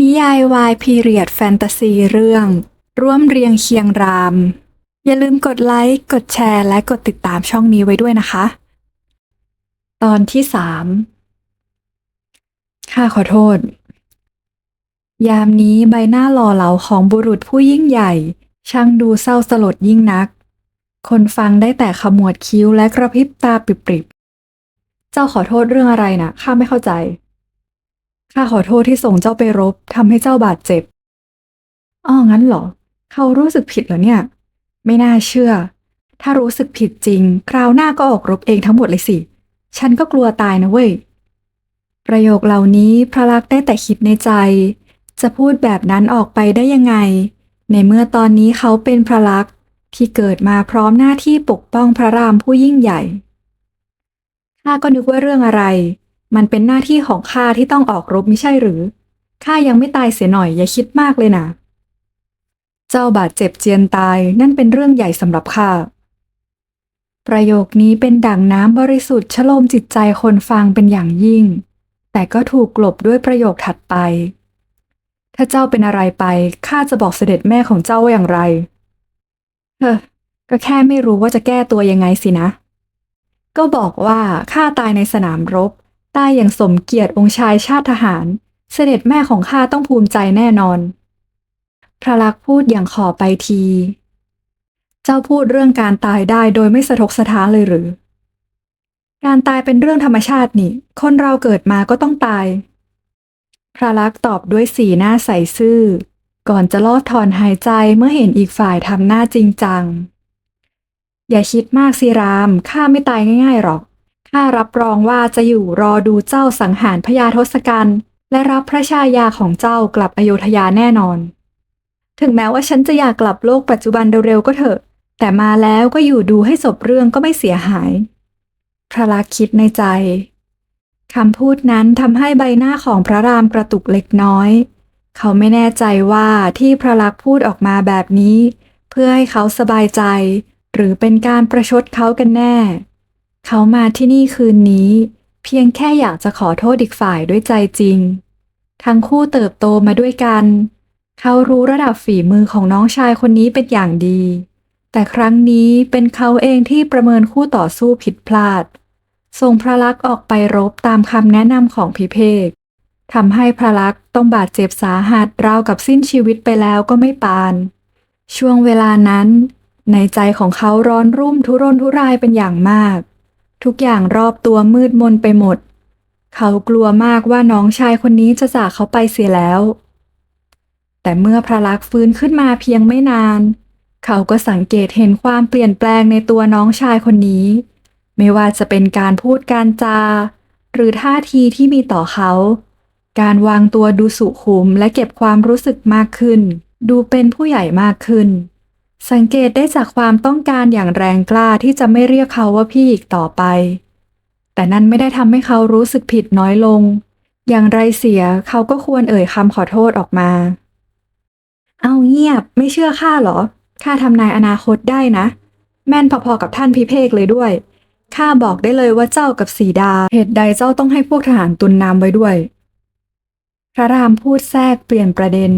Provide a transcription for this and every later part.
นิยายวายพีเรียดแฟนตาซีเรื่อง ร่วมเรียงเคียงราม อย่าลืมกดไลค์ กดแชร์ และกดติดตามช่องนี้ไว้ด้วยนะคะ ตอนที่สามข้าขอโทษ ยามนี้ใบหน้าหล่อเหลาของบุรุษผู้ยิ่งใหญ่ ช่างดูเศร้าสลดยิ่งนัก คนฟังได้แต่ขมวดคิ้วและกระพริบตาปริบๆ เจ้าขอโทษเรื่องอะไรนะข้าไม่เข้าใจ ข้าขอโทษที่ส่งเจ้าไปรบทำให้เจ้าบาดเจ็บ อ้องั้นเหรอ เขารู้สึกผิดเหรอเนี่ย ไม่น่าเชื่อ ถ้ารู้สึกผิดจริง คราวหน้าก็ออกรบเองทั้งหมดเลยสิ ฉันก็กลัวตายนะเว้ย ประโยคเหล่านี้พระลักษณ์ได้แต่คิดในใจ จะพูดแบบนั้นออกไปได้ยังไง ในเมื่อตอนนี้เขาเป็นพระลักษณ์ที่เกิดมาพร้อมหน้าที่ปกป้องพระรามผู้ยิ่งใหญ่ข้าก็นึกว่าเรื่องอะไร มันเป็นหน้าที่ของข้าที่ต้องออกรบไม่ใช่หรือ ข้ายังไม่ตายเสียหน่อยอย่าคิดมากเลยนะ เจ้าบาดเจ็บเจียนตายนั่นเป็นเรื่องใหญ่สำหรับข้า ประโยคนี้เป็นดั่งน้ำบริสุทธิ์ชโลมจิตใจคนฟังเป็นอย่างยิ่ง แต่ก็ถูกกลบด้วยประโยคถัดไป ถ้าเจ้าเป็นอะไรไปข้าจะบอกเสด็จแม่ของเจ้าว่าอย่างไร เฮ้อ ก็แค่ไม่รู้ว่าจะแก้ตัวยังไงสินะก็บอกว่าข้าตายในสนามรบ ตายอย่างสมเกียรติองค์ชายชาติทหาร เสด็จแม่ของข้าต้องภูมิใจแน่นอน พระลักษ์พูดอย่างขอไปที เจ้าพูดเรื่องการตายได้โดยไม่สะทกสะท้านเลยหรือ การตายเป็นเรื่องธรรมชาตินี่ คนเราเกิดมาก็ต้องตาย พระลักษณ์ตอบด้วยสีหน้าใสซื่อ ก่อนจะลอดถอนหายใจเมื่อเห็นอีกฝ่ายทำหน้าจริงจัง อย่าคิดมากสิรามข้าไม่ตายง่ายๆหรอก ข้ารับรองว่าจะอยู่รอดูเจ้าสังหารพญาทศกัณฐ์และรับพระชายาของเจ้ากลับอโยธยาแน่นอน ถึงแม้ว่าฉันจะอยากกลับโลกปัจจุบันเร็วๆก็เถอะ แต่มาแล้วก็อยู่ดูให้จบเรื่องก็ไม่เสียหาย พระลักษ์คิดในใจคำพูดนั้นทำให้ใบหน้าของพระรามกระตุกเล็กน้อย เขาไม่แน่ใจว่าที่พระลักษณ์พูดออกมาแบบนี้ เพื่อให้เขาสบายใจ หรือเป็นการประชดเขากันแน่ เขามาที่นี่คืนนี้ เพียงแค่อยากจะขอโทษอีกฝ่ายด้วยใจจริง ทั้งคู่เติบโตมาด้วยกัน เขารู้ระดับฝีมือของน้องชายคนนี้เป็นอย่างดี แต่ครั้งนี้เป็นเขาเองที่ประเมินคู่ต่อสู้ผิดพลาดส่งพระลักษณ์ออกไปรบตามคำแนะนำของพิเภกทำให้พระลักษณ์ต้องบาดเจ็บสาหัสราวกับสิ้นชีวิตไปแล้วก็ไม่ปาน ช่วงเวลานั้น ในใจของเขาร้อนรุ่มทุรนทุรายเป็นอย่างมาก ทุกอย่างรอบตัวมืดมนไปหมด เขากลัวมากว่าน้องชายคนนี้จะจากเขาไปเสียแล้ว แต่เมื่อพระลักษณ์ฟื้นขึ้นมาเพียงไม่นาน เขาก็สังเกตเห็นความเปลี่ยนแปลงในตัวน้องชายคนนี้ ไม่ว่าจะเป็นการพูดการจา หรือท่าทีที่มีต่อเขา การวางตัวดูสุขุมและเก็บความรู้สึกมากขึ้น ดูเป็นผู้ใหญ่มากขึ้น สังเกตได้จากความต้องการอย่างแรงกล้าที่จะไม่เรียกเขาว่าพี่อีกต่อไป แต่นั่นไม่ได้ทำให้เขารู้สึกผิดน้อยลง อย่างไรเสียเขาก็ควรเอ่ยคำขอโทษออกมา เอาเงียบไม่เชื่อข้าหรอ ข้าทำนายอนาคตได้นะ แม่นพอๆกับท่านพิเภกเลยด้วย ข้าบอกได้เลยว่าเจ้ากับสีดา เหตุใดเจ้าต้องให้พวกทหารตุนน้ำไว้ด้วย พระรามพูดแทรกเปลี่ยนประเด็น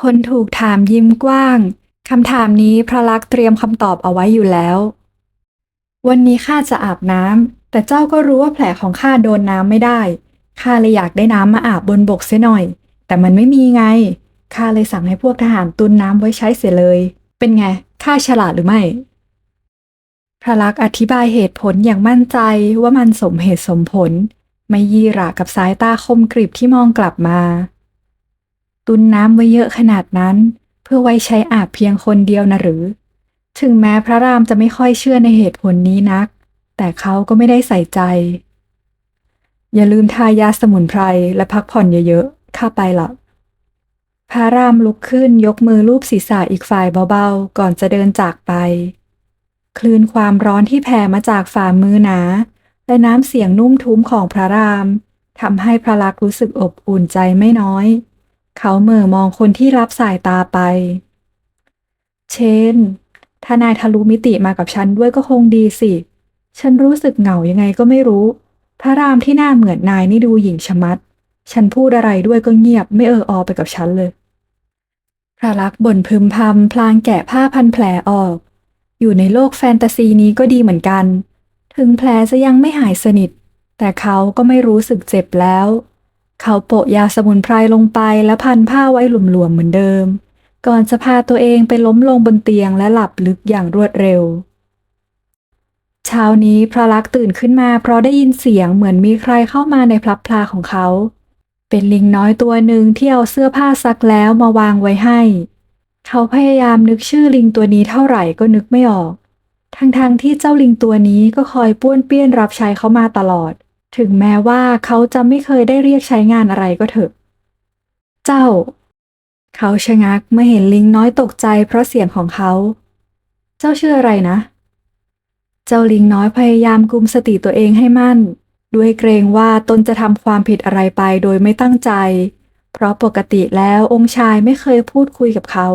คนถูกถามยิ้มกว้าง คำถามนี้พระลักษ์เตรียมคำตอบเอาไว้อยู่แล้ว วันนี้ข้าจะอาบน้ำแต่เจ้าก็รู้ว่าแผลของข้าโดนน้ำไม่ได้ข้าเลยอยากได้น้ำมาอาบบนบกเสียหน่อย แต่มันไม่มีไงข้าเลยสั่งให้พวกทหารตุนน้ำไว้ใช้เสียเลย เป็นไงข้าฉลาดหรือไม่ พระลักษ์อธิบายเหตุผลอย่างมั่นใจว่ามันสมเหตุสมผล ไม่ยี่หระกับสายตาคมกริบที่มองกลับมา ตุนน้ำไว้เยอะขนาดนั้น พื่อไว้ใช้อาบเพียงคนเดียวนะหรือ ถึงแม้พระรามจะไม่ค่อยเชื่อในเหตุผลนี้นัก แต่เขาก็ไม่ได้ใส่ใจ อย่าลืมทายาสมุนไพรและพักผ่อนเยอะๆ ข้าไปละพระรามลุกขึ้นยกมือลูบศีรษะอีกฝ่ายเบาๆ ก่อนจะเดินจากไป คลื่นความร้อนที่แผ่มาจากฝ่ามือหนา และน้ำเสียงนุ่มทุ้มของพระรามทำให้พระลักษณ์รู้สึกอบอุ่นใจไม่น้อย เขาเหม่อมองคนที่รับสายตาไป เชน ถ้านายทะลุมิติมากับฉันด้วยก็คงดีสิ ฉันรู้สึกเหงายังไงก็ไม่รู้ พระรามที่หน้าเหมือนนายนี่ดูหยิ่งชะมัด ฉันพูดอะไรด้วยก็เงียบไม่เออออไปกับฉันเลย พระลักษณ์บ่นพึมพำพลางแกะผ้าพันแผลออก อยู่ในโลกแฟนตาซีนี้ก็ดีเหมือนกัน ถึงแผลจะยังไม่หายสนิท แต่เขาก็ไม่รู้สึกเจ็บแล้ว เขาโปะยาสมุนไพรลงไปและพันผ้าไว้หลวมๆเหมือนเดิม ก่อนจะพาตัวเองไปล้มลงบนเตียงและหลับลึกอย่างรวดเร็ว เช้านี้พระลักษ์ตื่นขึ้นมา เพราะได้ยินเสียงเหมือนมีใครเข้ามาในพลับพลาของเขา เป็นลิงน้อยตัวหนึ่งที่เอาเสื้อผ้าซักแล้วมาวางไว้ให้ เขาพยายามนึกชื่อลิงตัวนี้เท่าไหร่ก็นึกไม่ออกทั้งๆทที่เจ้าลิงตัวนี้ก็คอยป้วนเปี้ยนรับใช้เขามาตลอด ถึงแม้ว่าเขาจะไม่เคยได้เรียกใช้งานอะไรก็เถอะ เจ้า เขาชะงักเมื่อเห็นลิงน้อยตกใจเพราะเสียงของเขา เจ้าชื่ออะไรนะ เจ้าลิงน้อยพยายามกุมสติตัวเองให้มั่น ด้วยเกรงว่าตนจะทำความผิดอะไรไปโดยไม่ตั้งใจ เพราะปกติแล้วองค์ชายไม่เคยพูดคุยกับเขา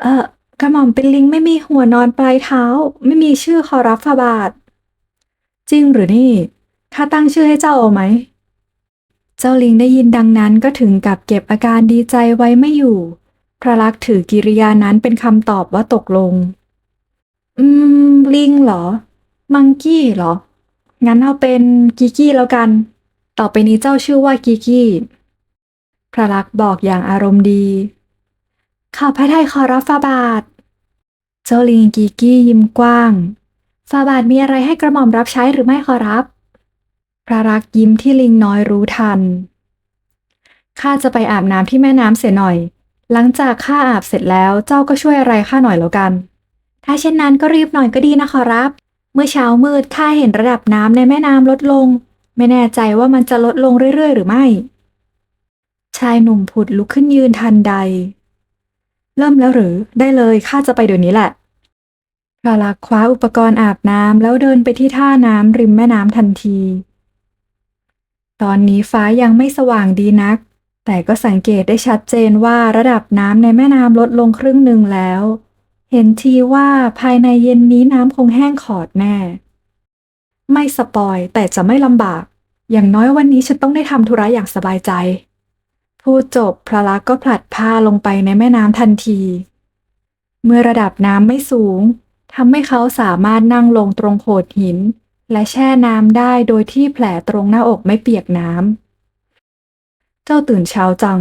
เออกระหม่อมเป็นลิงไม่มีหัวนอนปลายเท้า ไม่มีชื่อขอรับฟาบาท จริงหรือนี่ ข้าตั้งชื่อให้เจ้าเอาไหม เจ้าลิงได้ยินดังนั้นก็ถึงกับเก็บอาการดีใจไว้ไม่อยู่ พระลักษ์ถือกิริยานั้นเป็นคำตอบว่าตกลง อืม ลิงเหรอ มังกี้เหรอ งั้นเอาเป็นกิกี้แล้วกัน ต่อไปนี้เจ้าชื่อว่ากิกี้ พระลักษ์บอกอย่างอารมณ์ดีข้าพระไทยขอรับฟาบาท เจ้าลิงกิกี้ยิ้มกว้าง ฟาบาทมีอะไรให้กระหม่อมรับใช้หรือไม่ขอรับ พระรักยิ้มที่ลิงน้อยรู้ทัน ข้าจะไปอาบน้ำที่แม่น้ำเสียหน่อย หลังจากข้าอาบเสร็จแล้วเจ้าก็ช่วยอะไรข้าหน่อยแล้วกัน ถ้าเช่นนั้นก็รีบหน่อยก็ดีนะขอรับ เมื่อเช้ามืดข้าเห็นระดับน้ำในแม่น้ำลดลง ไม่แน่ใจว่ามันจะลดลงเรื่อยๆ หรือไม่ ชายหนุ่มผุดลุกขึ้นยืนทันใด เริ่มแล้วหรือได้เลยข้าจะไปเดี๋ยวนี้แหละพระลักคว้าอุปกรณ์อาบน้ำแล้วเดินไปที่ท่าน้ำริมแม่น้ำทันที ตอนนี้ฟ้ายังไม่สว่างดีนัก แต่ก็สังเกตได้ชัดเจนว่าระดับน้ำในแม่น้ำลดลงครึ่งหนึ่งแล้ว เห็นทีว่าภายในเย็นนี้น้ำคงแห้งขอดแน่ ไม่สปอยแต่จะไม่ลำบาก อย่างน้อยวันนี้ฉันต้องได้ทำธุระอย่างสบายใจ พูดจบพระลักษณ์ก็ผลัดผ้าลงไปในแม่น้ำทันที เมื่อระดับน้ำไม่สูงทำให้เขาสามารถนั่งลงตรงโขดหิน และแช่น้ำได้โดยที่แผลตรงหน้าอกไม่เปียกน้ำ เจ้าตื่นเช้าจัง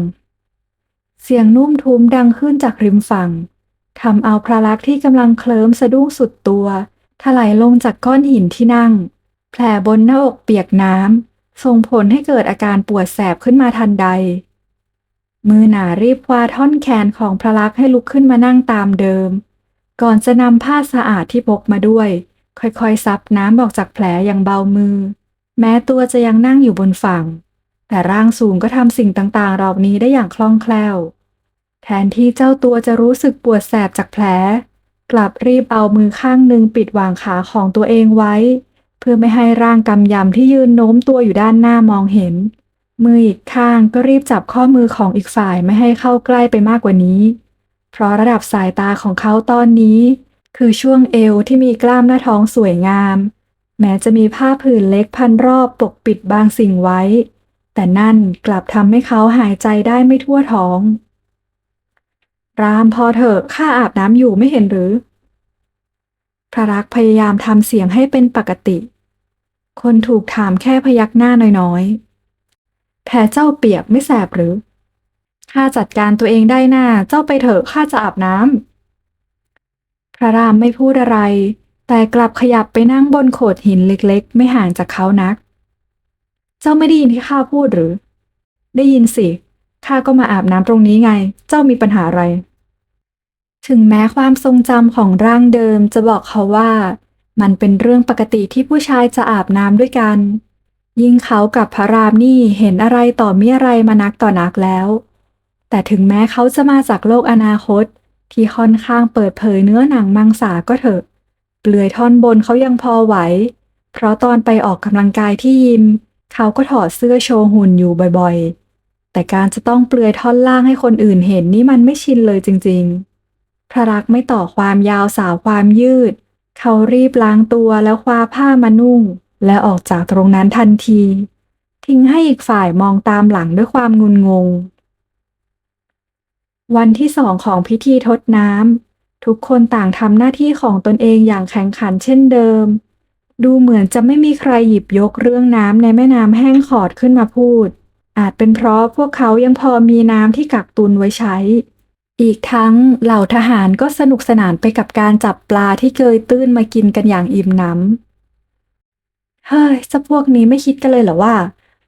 เสียงนุ่มทุ้มดังขึ้นจากริมฝั่งทำเอาพระลักษณ์ที่กำลังเคลิ้มสะดุ้งสุดตัว ถลายลงจากก้อนหินที่นั่ง แผลบนหน้าอกเปียกน้ำ ส่งผลให้เกิดอาการปวดแสบขึ้นมาทันใด มือหนารีบคว้าท่อนแขนของพระลักษณ์ให้ลุกขึ้นมานั่งตามเดิม ก่อนจะนำผ้าสะอาดที่พกมาด้วย ค่อยๆซับน้ำออกจากแผลอย่างเบามือ แม้ตัวจะยังนั่งอยู่บนฝั่ง แต่ร่างสูงก็ทำสิ่งต่างๆเหล่านี้ได้อย่างคล่องแคล่ว แทนที่เจ้าตัวจะรู้สึกปวดแสบจากแผล กลับรีบเอามือข้างหนึ่งปิดวางขาของตัวเองไว้ เพื่อไม่ให้ร่างกำยำที่ยืนโน้มตัวอยู่ด้านหน้ามองเห็น มืออีกข้างก็รีบจับข้อมือของอีกฝ่ายไม่ให้เข้าใกล้ไปมากกว่านี้ เพราะระดับสายตาของเขาตอนนี้ คือช่วงเอวที่มีกล้ามหน้าท้องสวยงาม แม้จะมีผ้าผืนเล็กพันรอบปกปิดบางสิ่งไว้ แต่นั่นกลับทำให้เขาหายใจได้ไม่ทั่วท้อง รามพอเถอะข้าอาบน้ำอยู่ไม่เห็นหรือ พระรักพยายามทำเสียงให้เป็นปกติ คนถูกถามแค่พยักหน้าน้อยๆ แผลเจ้าเปียกไม่แสบหรือข้าจัดการตัวเองได้หน้าเจ้าไปเถอะข้าจะอาบน้ำ พระรามไม่พูดอะไร แต่กลับขยับไปนั่งบนโขดหินเล็กๆ ไม่ห่างจากเขานัก เจ้าไม่ได้ยินที่ข้าพูดหรือ ได้ยินสิ ข้าก็มาอาบน้ำตรงนี้ไง เจ้ามีปัญหาอะไร ถึงแม้ความทรงจำของร่างเดิมจะบอกเขาว่า มันเป็นเรื่องปกติที่ผู้ชายจะอาบน้ำด้วยกัน ยิ่งเขากับพระรามนี่เห็นอะไรต่อมีอะไรมานักต่อนักแล้ว แต่ถึงแม้เขาจะมาจากโลกอนาคต ที่ค่อนข้างเปิดเผยเนื้อหนังมังสาก็เถอะ เปลือยท่อนบนเขายังพอไหว เพราะตอนไปออกกำลังกายที่ยิม เขาก็ถอดเสื้อโชว์หุ่นอยู่บ่อยๆ แต่การจะต้องเปลือยท่อนล่างให้คนอื่นเห็นนี่มันไม่ชินเลยจริงๆ พระรักไม่ต่อความยาวสาวความยืด เขารีบล้างตัวแล้วคว้าผ้ามานุ่ง และออกจากตรงนั้นทันทีททิ้งให้อีกฝ่ายมองตามหลังด้วยความงุนงง วันที่สองของพิธีทดน้ำทุกคนต่างทำหน้าที่ของตนเองอย่างแข่งขันเช่นเดิม ดูเหมือนจะไม่มีใครหยิบยกเรื่องน้ำในแม่น้ำแห้งขอดขึ้นมาพูด อาจเป็นเพราะพวกเขายังพอมีน้ำที่กักตุนไว้ใช้ อีกทั้งเหล่าทหารก็สนุกสนานไปกับการจับปลาที่เกยตื้นมากินกันอย่างอิ่มหนำเฮ้ยจ้าพวกนี้ไม่คิดกันเลยเหรอว่า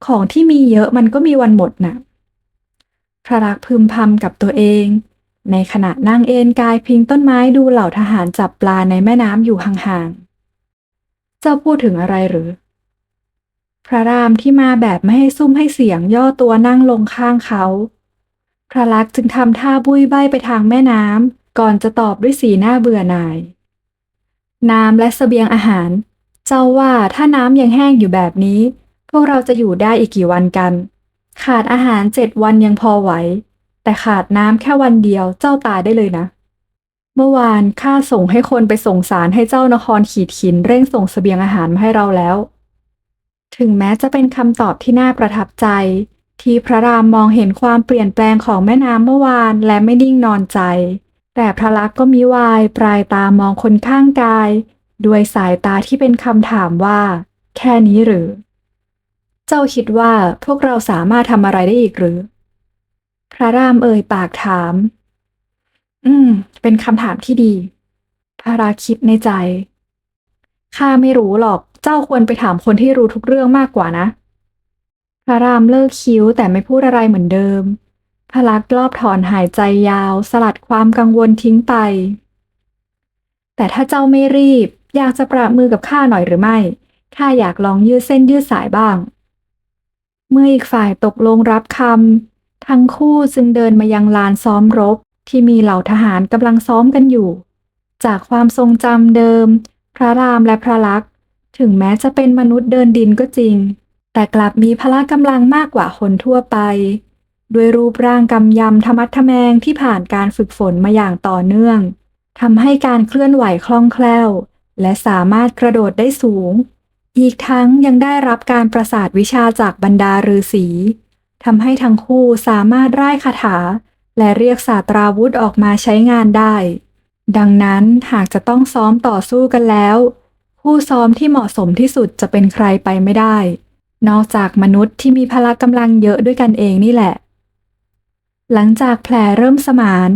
ของที่มีเยอะมันก็มีวันหมดน่ะ พระรักพึมพำกับตัวเอง ในขณะนั่งเอนกายพิงต้นไม้ดูเหล่าทหารจับปลาในแม่น้ำอยู่ห่างๆ เจ้าพูดถึงอะไรหรือ พระรามที่มาแบบไม่ให้ซุ่มให้เสียงย่อตัวนั่งลงข้างเขา พระลักษณ์จึงทำท่าบุยใบไปทางแม่น้ำก่อนจะตอบด้วยสีหน้าเบื่อหน่าย น้ำและเสบียงอาหาร เจ้าว่าถ้าน้ำยังแห้งอยู่แบบนี้ พวกเราจะอยู่ได้อีกกี่วันกัน ขาดอาหารเจ็ดวันยังพอไหว แต่ขาดน้ำแค่วันเดียวเจ้าตายได้เลยนะ เมื่อวานข้าส่งให้คนไปส่งสารให้เจ้านครขีดขินเร่งส่งเสบียงอาหารมาให้เราแล้ว ถึงแม้จะเป็นคำตอบที่น่าประทับใจ ที่พระรามมองเห็นความเปลี่ยนแปลงของแม่น้ำเมื่อวานและไม่นิ่งนอนใจ แต่พระลักษณ์ก็มิวายปลายตามองคนข้างกาย ด้วยสายตาที่เป็นคำถามว่า แค่นี้หรือ เจ้าคิดว่าพวกเราสามารถทำอะไรได้อีกหรือ พระรามเอ่ยปากถาม อืม เป็นคำถามที่ดี พระราคิดในใจ ข้าไม่รู้หรอก เจ้าควรไปถามคนที่รู้ทุกเรื่องมากกว่านะ พระรามเลิกคิ้วแต่ไม่พูดอะไรเหมือนเดิม พระลักษณ์รอบถอนหายใจยาว สลัดความกังวลทิ้งไป แต่ถ้าเจ้าไม่รีบ อยากจะประมือกับข้าหน่อยหรือไม่ข้าอยากลองยืดเส้นยืดสายบ้าง เมื่ออีกฝ่ายตกลงรับคำ ทั้งคู่จึงเดินมายังลานซ้อมรบที่มีเหล่าทหารกำลังซ้อมกันอยู่ จากความทรงจำเดิม พระรามและพระลักษณ์ ถึงแม้จะเป็นมนุษย์เดินดินก็จริง แต่กลับมีพละกำลังมากกว่าคนทั่วไป ด้วยรูปร่างกำยำธรรมัดทะแมงที่ผ่านการฝึกฝนมาอย่างต่อเนื่องทำให้การเคลื่อนไหวคล่องแคล่ว และสามารถกระโดดได้สูง อีกทั้งยังได้รับการประสาทวิชาจากบรรดาฤาษีทำให้ทั้งคู่สามารถร่ายคาถา และเรียกศาสตราวุธออกมาใช้งานได้ ดังนั้นหากจะต้องซ้อมต่อสู้กันแล้ว ผู้ซ้อมที่เหมาะสมที่สุดจะเป็นใครไปไม่ได้ นอกจากมนุษย์ที่มีพละกำลังเยอะด้วยกันเองนี่แหละ หลังจากแผลเริ่มสมาน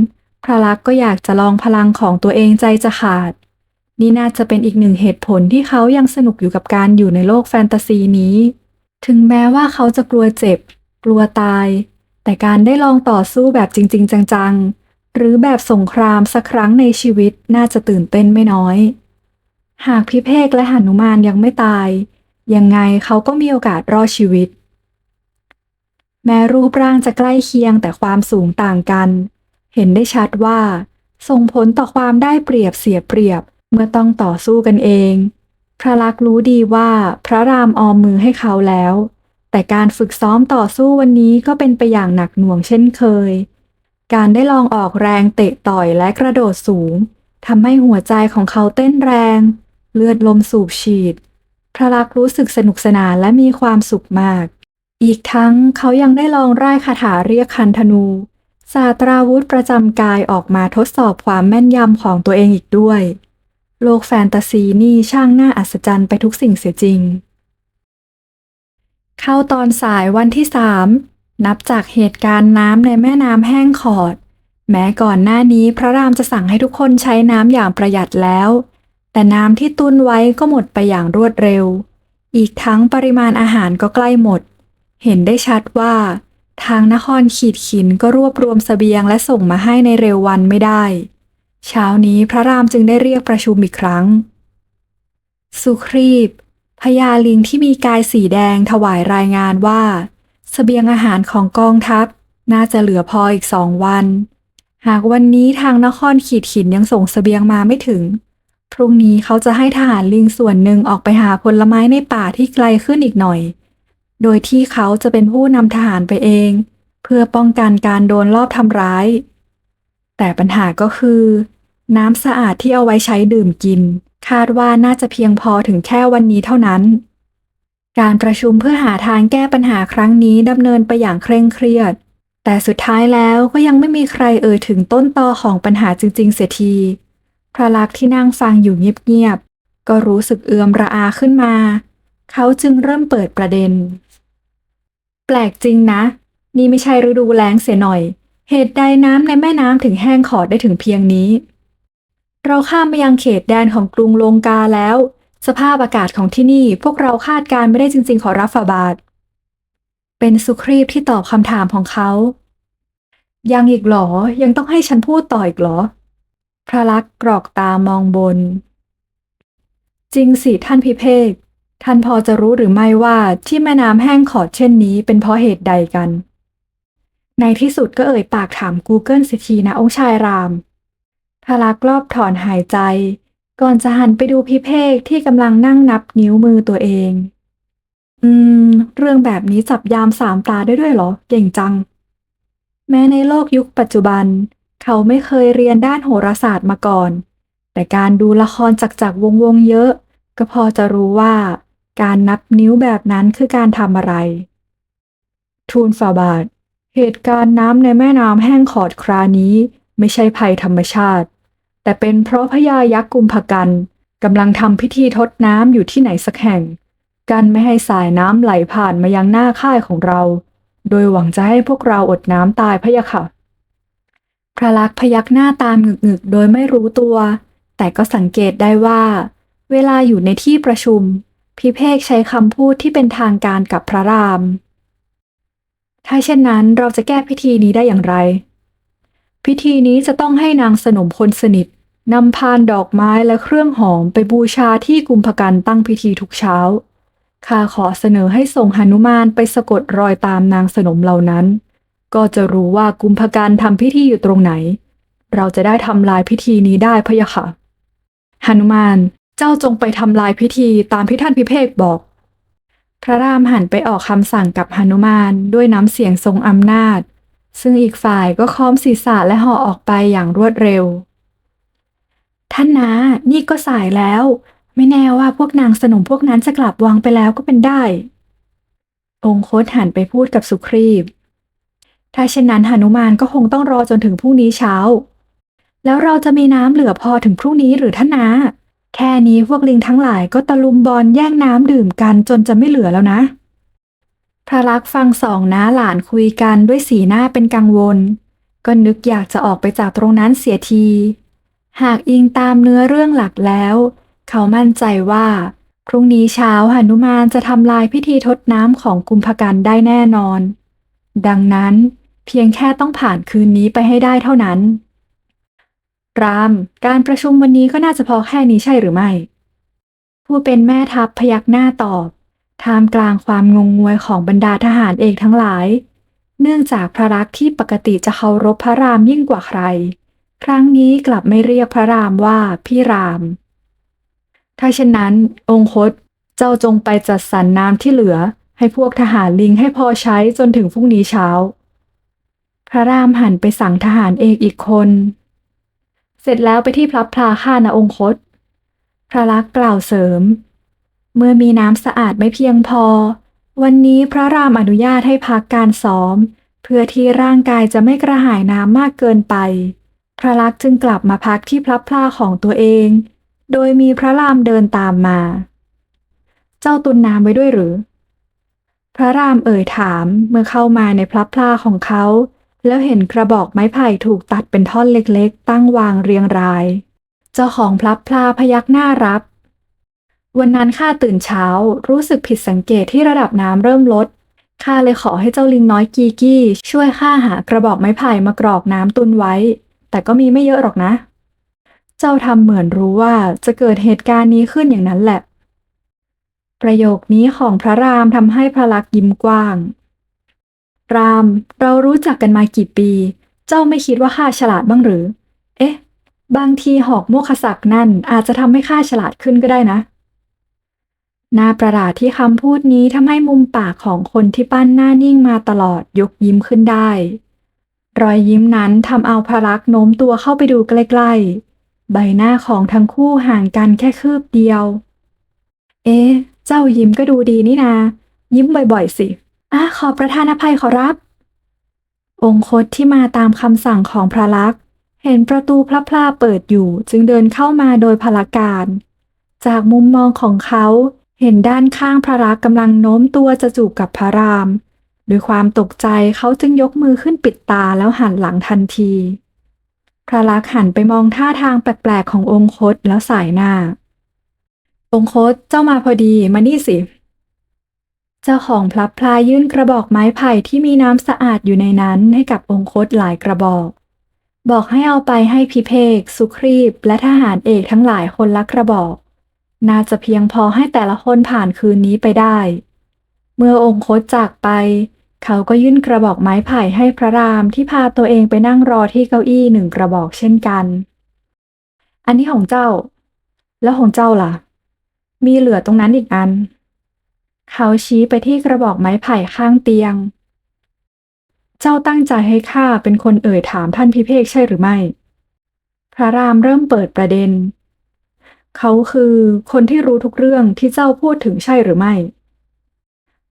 พระลักษณ์ก็อยากจะลองพลังของตัวเองใจจะขาด นี่น่าจะเป็นอีกหนึ่งเหตุผลที่เขายังสนุกอยู่กับการอยู่ในโลกแฟนตาซีนี้ ถึงแม้ว่าเขาจะกลัวเจ็บ กลัวตาย แต่การได้ลองต่อสู้แบบจริง ๆ จังๆ หรือแบบสงครามสักครั้งในชีวิตน่าจะตื่นเต้นไม่น้อย หากพิเภกและหนุมานยังไม่ตาย ยังไงเขาก็มีโอกาสรอดชีวิต แม้รูปร่างจะใกล้เคียงแต่ความสูงต่างกัน เห็นได้ชัดว่า ส่งผลต่อความได้เปรียบเสียเปรียบ เมื่อต้องต่อสู้กันเอง พระลักษ์รู้ดีว่าพระรามออมมือให้เขาแล้ว แต่การฝึกซ้อมต่อสู้วันนี้ก็เป็นไปอย่างหนักหน่วงเช่นเคย การได้ลองออกแรงเตะต่อยและกระโดดสูงทำให้หัวใจของเขาเต้นแรง เลือดลมสูบฉีด พระลักษ์รู้สึกสนุกสนานและมีความสุขมาก อีกทั้งเขายังได้ลองร่ายคาถาเรียกคันธนูศาสตราวุธประจำกายออกมาทดสอบความแม่นยำของตัวเองอีกด้วย โลกแฟนตาซีนี่ช่างน่าอัศจรรย์ไปทุกสิ่งเสียจริง เข้าตอนสายวันที่สามนับจากเหตุการณ์น้ำในแม่น้ำแห้งขอด แม้ก่อนหน้านี้พระรามจะสั่งให้ทุกคนใช้น้ำอย่างประหยัดแล้ว แต่น้ำที่ตุนไว้ก็หมดไปอย่างรวดเร็ว อีกทั้งปริมาณอาหารก็ใกล้หมด เห็นได้ชัดว่า ทางนครขีดขินก็รวบรวมสเสบียงและส่งมาให้ในเร็ววันไม่ได้ เช้านี้พระรามจึงได้เรียกประชุมอีกครั้ง สุครีบพญาลิงที่มีกายสีแดงถวายรายงานว่าสเสบียงอาหารของกองทัพ น่าจะเหลือพออีกสองวัน หากวันนี้ทางนครขีดขินยังส่งสเสบียงมาไม่ถึง พรุ่งนี้เขาจะให้ทหารลิงส่วนหนึ่งออกไปหาผลไม้ในป่าที่ไกลขึ้นอีกหน่อย โดยที่เขาจะเป็นผู้นำทหารไปเอง เพื่อป้องกันการโดนลอบทำร้าย แต่ปัญหาก็คือ น้ำสะอาดที่เอาไว้ใช้ดื่มกิน คาดว่าน่าจะเพียงพอถึงแค่วันนี้เท่านั้น การประชุมเพื่อหาทางแก้ปัญหาครั้งนี้ดำเนินไปอย่างเคร่งเครียด แต่สุดท้ายแล้วก็ยังไม่มีใครเอ่ยถึงต้นตอของปัญหาจริง ๆ เสียที พระลักษณ์ที่นั่งฟังอยู่เงียบๆ ก็รู้สึกเอือมระอาขึ้นมา เขาจึงเริ่มเปิดประเด็น แปลกจริงนะ นี่ไม่ใช่ฤดูแล้งเสียหน่อย เหตุใดน้ำในแม่น้ำถึงแห้งขอดได้ถึงเพียงนี้ เราข้ามมายังเขตแดนของกรุงลงกาแล้ว สภาพอากาศของที่นี่พวกเราคาดการณ์ไม่ได้จริง ๆ ขอรับฝาบาท เป็นสุครีพที่ตอบคำถามของเขา ยังอีกหรอ ยังต้องให้ฉันพูดต่ออีกหรอ พระลักษ์กรอกตามองบน จริงสิท่านพิเภกท่านพอจะรู้หรือไม่ว่าที่แม่น้ำแห้งขอดเช่นนี้เป็นเพราะเหตุใดกัน ในที่สุดก็เอ่ยปากถาม Google สิทีนะองค์ชายราม พระลักรอบถอนหายใจ ก่อนจะหันไปดูพิเภกที่กำลังนั่งนับนิ้วมือตัวเอง อืม เรื่องแบบนี้จับยามสามตาได้ด้วยเหรอ เก่งจัง แม้ในโลกยุคปัจจุบัน เขาไม่เคยเรียนด้านโหราศาสตร์มาก่อน แต่การดูละครจักจักวงวงๆเยอะ ก็พอจะรู้ว่า การนับนิ้วแบบนั้นคือการทำอะไร ทูลฝ่าบาท เหตุการณ์น้ำในแม่น้ำแห้งขอดครานี้ไม่ใช่ภัยธรรมชาติ แต่เป็นเพราะพญายักษ์กุมภกันกำลังทำพิธีทดน้ำอยู่ที่ไหนสักแห่ง กันไม่ให้สายน้ำไหลผ่านมายังหน้าค่ายของเรา โดยหวังจะให้พวกเราอดน้ำตายพะยะค่ะ พระลักษ์พยักหน้าตามหงึกๆ โดยไม่รู้ตัว แต่ก็สังเกตได้ว่า เวลาอยู่ในที่ประชุม พิเภกใช้คำพูดที่เป็นทางการกับพระราม ถ้าเช่นนั้นเราจะแก้พิธีนี้ได้อย่างไร พิธีนี้จะต้องให้นางสนมคนสนิท นำพานดอกไม้และเครื่องหอมไปบูชาที่กุมภกันตั้งพิธีทุกเช้า ข้าขอเสนอให้ส่งหนุมานไปสะกดรอยตามนางสนมเหล่านั้น ก็จะรู้ว่ากุมภกันทำพิธีอยู่ตรงไหน เราจะได้ทำลายพิธีนี้ได้พะยะค่ะหนุมานเจ้าจงไปทำลายพิธีตามที่ท่านพิเภกบอก พระรามหันไปออกคำสั่งกับหนุมานด้วยน้ำเสียงทรงอำนาจ ซึ่งอีกฝ่ายก็ค้อมศีรษะและห่อออกไปอย่างรวดเร็ว ท่านนะนี่ก็สายแล้ว ไม่แน่ว่าพวกนางสนมพวกนั้นจะกลับวังไปแล้วก็เป็นได้ องคตหันไปพูดกับสุครีพถ้าเช่นนั้นหนุมานก็คงต้องรอจนถึงพรุ่งนี้เช้า แล้วเราจะมีน้ำเหลือพอถึงพรุ่งนี้หรือท่านนะแค่นี้พวกลิงทั้งหลายก็ตะลุมบอลแย่งน้ำดื่มกันจนจะไม่เหลือแล้วนะ พระลักษณ์ฟังสองน้าหลานคุยกันด้วยสีหน้าเป็นกังวล ก็นึกอยากจะออกไปจากตรงนั้นเสียที หากอิงตามเนื้อเรื่องหลักแล้ว เขามั่นใจว่า พรุ่งนี้เช้าหนุมานจะทำลายพิธีทดน้ำของกุมภกันได้แน่นอน ดังนั้นเพียงแค่ต้องผ่านคืนนี้ไปให้ได้เท่านั้น ราม การประชุมวันนี้ก็น่าจะพอแค่นี้ใช่หรือไม่ ผู้เป็นแม่ทัพพยักหน้าตอบท่ามกลางความงงงวยของบรรดาทหารเอกทั้งหลาย เนื่องจากพระรักที่ปกติจะเคารพพระรามยิ่งกว่าใคร ครั้งนี้กลับไม่เรียกพระรามว่าพี่ราม ถ้าเช่นนั้น องคตเจ้าจงไปจัดสรรน้ำที่เหลือ ให้พวกทหารลิงให้พอใช้จนถึงพรุ่งนี้เช้า พระรามหันไปสั่งทหารเอกอีกคน เสร็จแล้วไปที่พลับพลาข้านะองคต พระลักษ์กล่าวเสริม เมื่อมีน้ำสะอาดไม่เพียงพอ วันนี้พระรามอนุญาตให้พักการซ้อม เพื่อที่ร่างกายจะไม่กระหายน้ำมากเกินไป พระลักษณ์จึงกลับมาพักที่พลับพลาของตัวเอง โดยมีพระรามเดินตามมา เจ้าตุนน้ำไว้ด้วยหรือ พระรามเอ่ยถามเมื่อเข้ามาในพลับพลาของเขา แล้วเห็นกระบอกไม้ไผ่ถูกตัดเป็นท่อนเล็กๆ ตั้งวางเรียงราย เจ้าของพลับพลาพยักหน้ารับ วันนั้นข้าตื่นเช้ารู้สึกผิดสังเกตที่ระดับน้ำเริ่มลดข้าเลยขอให้เจ้าลิงน้อยกีกี้ ช่วยข้าหากระบอกไม้ไผ่มากรอกน้ำตุนไว้ แต่ก็มีไม่เยอะหรอกนะ เจ้าทำเหมือนรู้ว่าจะเกิดเหตุการณ์นี้ขึ้นอย่างนั้นแหละ ประโยคนี้ของพระรามทำให้พระลักษณ์ยิ้มกว้าง รามเรารู้จักกันมากี่ปี เจ้าไม่คิดว่าข้าฉลาดบ้างหรือ เอ๊ะ บางทีหอกโมคศักนั่นอาจจะทำให้ข้าฉลาดขึ้นก็ได้นะน่าประหลาดที่คำพูดนี้ทำให้มุมปากของคนที่ปั้นหน้านิ่งมาตลอดยกยิ้มขึ้นได้ รอยยิ้มนั้นทำเอาพระลักษ์โน้มตัวเข้าไปดูใกล้ๆ ใบหน้าของทั้งคู่ห่างกันแค่คืบเดียว เอ๊ะ เจ้ายิ้มก็ดูดีนี่นา ยิ้มบ่อยๆ สิอะขอประทานอภัยขอรับ องคตที่มาตามคำสั่งของพระลักษ์เห็นประตูพระพลาเปิดอยู่จึงเดินเข้ามาโดยพลการ จากมุมมองของเขาเห็นด้านข้างพระลักษ์กำลังโน้มตัวจะจูบกับพระราม ด้วยความตกใจเขาจึงยกมือขึ้นปิดตาแล้วหันหลังทันที พระลักษมณ์หันไปมองท่าทางแปลกๆขององคตแล้วสายหน้า องคตเจ้ามาพอดีมานี่สิ เจ้าของพลับพลายยื่นกระบอกไม้ไผ่ที่มีน้ำสะอาดอยู่ในนั้นให้กับองคตหลายกระบอก บอกให้เอาไปให้พิเภกสุครีบและทหารเอกทั้งหลายคนละกระบอก น่าจะเพียงพอให้แต่ละคนผ่านคืนนี้ไปได้เมื่อองคตจากไป เขาก็ยื่นกระบอกไม้ไผ่ให้พระรามที่พาตัวเองไปนั่งรอที่เก้าอี้หนึ่งกระบอกเช่นกัน อันนี้ของเจ้า แล้วของเจ้าล่ะ มีเหลือตรงนั้นอีกอัน เขาชี้ไปที่กระบอกไม้ไผ่ข้างเตียง เจ้าตั้งใจให้ข้าเป็นคนเอ่ยถามท่านพิเภกใช่หรือไม่ พระรามเริ่มเปิดประเด็น เขาคือคนที่รู้ทุกเรื่องที่เจ้าพูดถึงใช่หรือไม่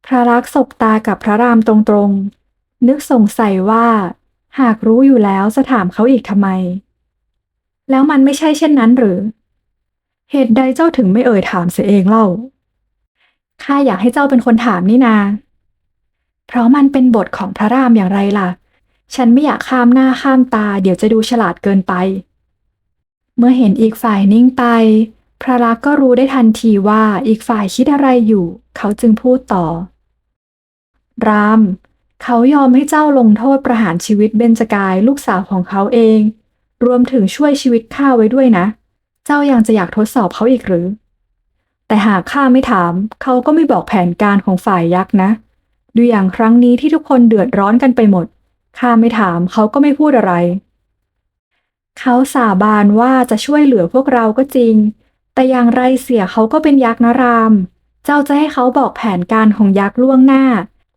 พระลักษณ์สบตากับพระรามตรงๆ นึกสงสัยว่า หากรู้อยู่แล้วจะถามเขาอีกทำไม แล้วมันไม่ใช่เช่นนั้นหรือ เหตุใดเจ้าถึงไม่เอ่ยถามเสียเองเล่าข้าอยากให้เจ้าเป็นคนถามนี่นา เพราะมันเป็นบทของพระรามอย่างไรล่ะ ฉันไม่อยากข้ามหน้าข้ามตา เดี๋ยวจะดูฉลาดเกินไป เมื่อเห็นอีกฝ่ายนิ่งไป พระลักษณ์ก็รู้ได้ทันทีว่าอีกฝ่ายคิดอะไรอยู่ เขาจึงพูดต่อ ราม เขายอมให้เจ้าลงโทษประหารชีวิตเบญจกายลูกสาวของเขาเอง รวมถึงช่วยชีวิตข้าไว้ด้วยนะ เจ้ายังจะอยากทดสอบเขาอีกหรือ แต่หากข้าไม่ถาม เขาก็ไม่บอกแผนการของฝ่ายยักษ์นะ ดูอย่างครั้งนี้ที่ทุกคนเดือดร้อนกันไปหมด ข้าไม่ถามเขาก็ไม่พูดอะไร เขาสาบานว่าจะช่วยเหลือพวกเราก็จริง แต่อย่างไรเสียเขาก็เป็นยักษ์นะราม เจ้าจะให้เขาบอกแผนการของยักษ์ล่วงหน้า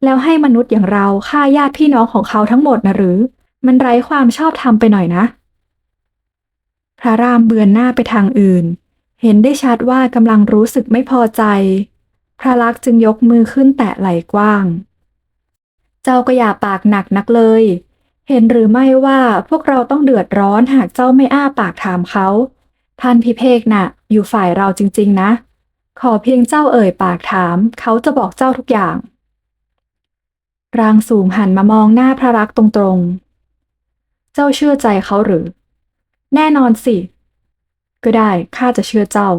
แล้วให้มนุษย์อย่างเราฆ่าญาติพี่น้องของเขาทั้งหมดนะหรือ มันไร้ความชอบธรรมไปหน่อยนะ พระรามเบือนหน้าไปทางอื่น เห็นได้ชัดว่ากำลังรู้สึกไม่พอใจ พระลักษมณ์จึงยกมือขึ้นแตะไหล่กว้าง เจ้าก็อย่าปากหนักนักเลย เห็นหรือไม่ว่าพวกเราต้องเดือดร้อนหากเจ้าไม่อ้าปากถามเขาท่านพิเภกน่ะ อยู่ฝ่ายเราจริง ๆ นะ ขอเพียงเจ้าเอ่ยปากถาม เขาจะบอกเจ้าทุกอย่าง ร่างสูงหันมามองหน้าพระรักตรงๆ เจ้าเชื่อใจเขาหรือ แน่นอนสิ ก็ได้ข้าจะเชื่อเจ้า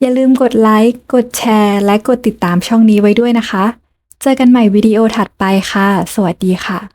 อย่าลืมกดไลค์ กดแชร์ และกดติดตามช่องนี้ไว้ด้วยนะคะ เจอกันใหม่วิดีโอถัดไปค่ะ สวัสดีค่ะ